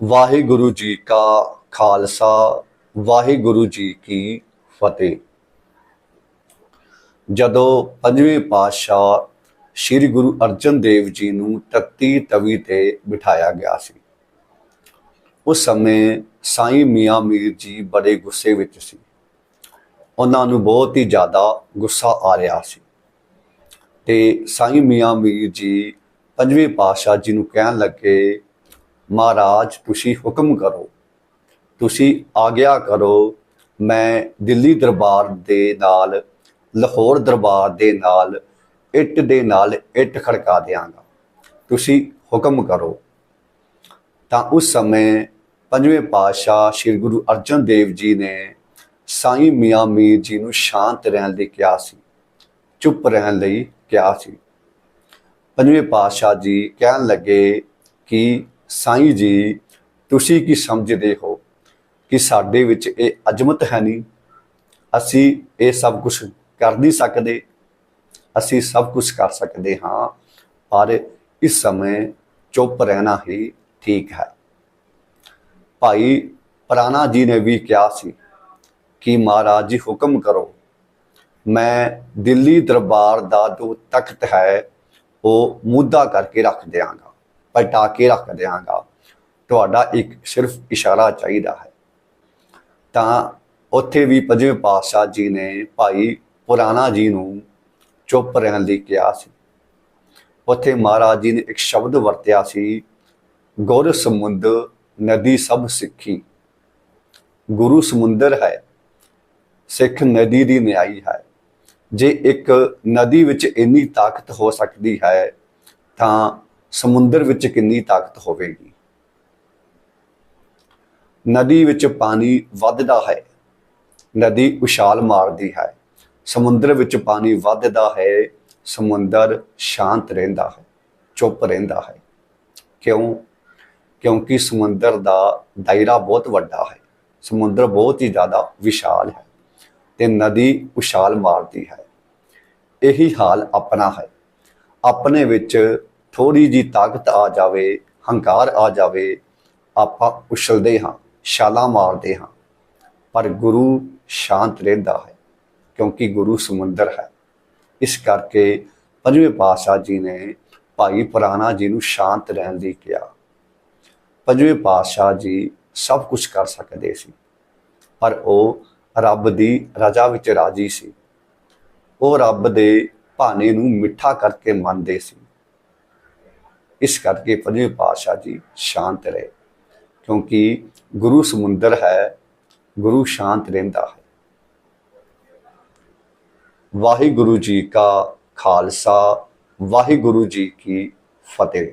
ਵਾਹਿਗੁਰੂ ਜੀ ਕਾ ਖਾਲਸਾ, ਵਾਹਿਗੁਰੂ ਜੀ ਕੀ ਫਤਿਹ। ਜਦੋਂ ਪੰਜਵੇਂ ਪਾਤਸ਼ਾਹ ਸ੍ਰੀ ਗੁਰੂ ਅਰਜਨ ਦੇਵ ਜੀ ਨੂੰ ਤਖਤੀ ਤਵੀ ਤੇ ਬਿਠਾਇਆ ਗਿਆ ਸੀ, ਉਸ ਸਮੇਂ ਸਾਈਂ ਮੀਆਂ ਮੀਰ ਜੀ ਬੜੇ ਗੁੱਸੇ ਵਿੱਚ ਸੀ। ਉਹਨਾਂ ਨੂੰ ਬਹੁਤ ਹੀ ਜ਼ਿਆਦਾ ਗੁੱਸਾ ਆ ਰਿਹਾ ਸੀ ਤੇ ਸਾਈਂ ਮੀਆਂ ਮੀਰ ਜੀ ਪੰਜਵੇਂ ਪਾਤਸ਼ਾਹ ਜੀ ਨੂੰ ਕਹਿਣ ਲੱਗੇ ਮਹਾਰਾਜ, ਤੁਸੀਂ ਹੁਕਮ ਕਰੋ। ਤੁਸੀਂ ਆਗਿਆ ਕਰੋ। ਮੈਂ ਦਿੱਲੀ ਦਰਬਾਰ ਦੇ ਨਾਲ, ਲਾਹੌਰ ਦਰਬਾਰ ਦੇ ਨਾਲ, ਇੱਟ ਦੇ ਨਾਲ ਇੱਟ ਖੜਕਾ ਦਿਆਂਗਾ। ਤੁਸੀਂ ਹੁਕਮ ਕਰੋ। ਤਾਂ ਉਸ ਸਮੇਂ ਪੰਜਵੇਂ ਪਾਤਸ਼ਾਹ ਸ੍ਰੀ ਗੁਰੂ ਅਰਜਨ ਦੇਵ ਜੀ ਨੇ ਸਾਈਂ ਮੀਆਂ ਮੀਰ ਜੀ ਨੂੰ ਸ਼ਾਂਤ ਰਹਿਣ ਲਈ ਕਿਹਾ ਸੀ, ਚੁੱਪ ਰਹਿਣ ਲਈ ਕਿਹਾ ਸੀ। ਪੰਜਵੇਂ ਪਾਤਸ਼ਾਹ ਜੀ ਕਹਿਣ ਲੱਗੇ ਕਿ ਸਾਈਂ ਜੀ, ਤੁਸੀਂ ਕੀ ਸਮਝਦੇ ਹੋ ਕਿ ਸਾਡੇ ਵਿੱਚ ਇਹ ਅਜਮਤ ਹੈ ਨਹੀਂ? ਅਸੀਂ ਇਹ ਸਭ ਕੁਝ ਕਰ ਨਹੀਂ ਸਕਦੇ। ਅਸੀਂ ਸਭ ਕੁਝ ਕਰ ਸਕਦੇ ਹਾਂ, ਪਰ ਇਸ ਸਮੇਂ ਚੁੱਪ ਰਹਿਣਾ ਹੀ ਠੀਕ ਹੈ। ਭਾਈ ਪ੍ਰਾਣਾ ਜੀ ਨੇ ਵੀ ਕਿਹਾ ਸੀ ਕਿ ਮਹਾਰਾਜ ਜੀ ਹੁਕਮ ਕਰੋ, ਮੈਂ ਦਿੱਲੀ ਦਰਬਾਰ ਦਾ ਜੋ ਤਖਤ ਹੈ, ਉਹ ਮੁੱਦਾ ਕਰਕੇ ਰੱਖ ਦਿਆਂਗਾ। ਪਲਟਾ ਕੇ ਰੱਖ ਦਿਆਂਗਾ। ਤੁਹਾਡਾ ਇੱਕ ਸਿਰਫ ਇਸ਼ਾਰਾ ਚਾਹੀਦਾ ਹੈ। ਤਾਂ ਉੱਥੇ ਵੀ ਪੰਜਵੇਂ ਪਾਤਸ਼ਾਹ ਜੀ ਨੇ ਭਾਈ ਪੁਰਾਣਾ ਜੀ ਨੂੰ ਚੁੱਪ ਰਹਿਣ ਲਈ ਕਿਹਾ ਸੀ। ਉੱਥੇ ਮਹਾਰਾਜ ਜੀ ਨੇ ਇੱਕ ਸ਼ਬਦ ਵਰਤਿਆ ਸੀ, ਗੁਰ ਸਮੁੰਦ ਨਦੀ ਸਭ ਸਿੱਖੀ। ਗੁਰੂ ਸਮੁੰਦਰ ਹੈ, ਸਿੱਖ ਨਦੀ ਦੀ ਨਿਆਈ ਹੈ। ਜੇ ਇੱਕ ਨਦੀ ਵਿੱਚ ਇੰਨੀ ਤਾਕਤ ਹੋ ਸਕਦੀ ਹੈ, ਤਾਂ ਸਮੁੰਦਰ ਵਿੱਚ ਕਿੰਨੀ ਤਾਕਤ ਹੋਵੇਗੀ? ਨਦੀ ਵਿੱਚ ਪਾਣੀ ਵੱਧਦਾ ਹੈ। ਨਦੀ ਉਛਾਲ ਮਾਰਦੀ ਹੈ। ਸਮੁੰਦਰ ਵਿੱਚ ਪਾਣੀ ਵੱਧਦਾ ਹੈ। ਸਮੁੰਦਰ ਸ਼ਾਂਤ ਰਹਿੰਦਾ ਹੈ, ਚੁੱਪ ਰਹਿੰਦਾ ਹੈ। ਕਿਉਂ? ਕਿਉਂਕਿ ਸਮੁੰਦਰ ਦਾ ਦਾਇਰਾ ਬਹੁਤ ਵੱਡਾ ਹੈ। ਸਮੁੰਦਰ ਬਹੁਤ ਹੀ ਜ਼ਿਆਦਾ ਵਿਸ਼ਾਲ ਹੈ ਤੇ ਨਦੀ ਉਛਾਲ ਮਾਰਦੀ ਹੈ। ਇਹੀ ਹਾਲ ਆਪਣਾ ਹੈ। ਆਪਣੇ ਵਿੱਚ ਥੋੜੀ ਜੀ ਤਾਕਤ ਆ ਜਾਵੇ, ਹੰਕਾਰ ਆ ਜਾਵੇ, ਆਪਾਂ ਉਛਲਦੇ ਹਾਂ, ਛਾਲਾਂ ਮਾਰਦੇ ਹਾਂ। ਪਰ ਗੁਰੂ ਸ਼ਾਂਤ ਰਹਿੰਦਾ ਹੈ, ਕਿਉਂਕਿ ਗੁਰੂ ਸਮੁੰਦਰ ਹੈ। ਇਸ ਕਰਕੇ ਪੰਜਵੇਂ ਪਾਤਸ਼ਾਹ ਜੀ ਨੇ ਭਾਈ ਪੁਰਾਣਾ ਜੀ ਨੂੰ ਸ਼ਾਂਤ ਰਹਿਣ ਲਈ ਕਿਹਾ। ਪੰਜਵੇਂ ਪਾਤਸ਼ਾਹ ਜੀ ਸਭ ਕੁਝ ਕਰ ਸਕਦੇ ਸੀ, ਪਰ ਉਹ ਰੱਬ ਦੀ ਰਜ਼ਾ ਵਿੱਚ ਰਾਜੀ ਸੀ। ਉਹ ਰੱਬ ਦੇ ਭਾਣੇ ਨੂੰ ਮਿੱਠਾ ਕਰਕੇ ਮੰਨਦੇ ਸੀ। ਇਸ ਕਰਕੇ ਪੰਜਵੇਂ ਪਾਤਸ਼ਾਹ ਜੀ ਸ਼ਾਂਤ ਰਹੇ, ਕਿਉਂਕਿ ਗੁਰੂ ਸਮੁੰਦਰ ਹੈ, ਗੁਰੂ ਸ਼ਾਂਤ ਰਹਿੰਦਾ ਹੈ। ਵਾਹਿਗੁਰੂ ਜੀ ਕਾ ਖਾਲਸਾ, ਵਾਹਿਗੁਰੂ ਜੀ ਕੀ ਫਤਿਹ।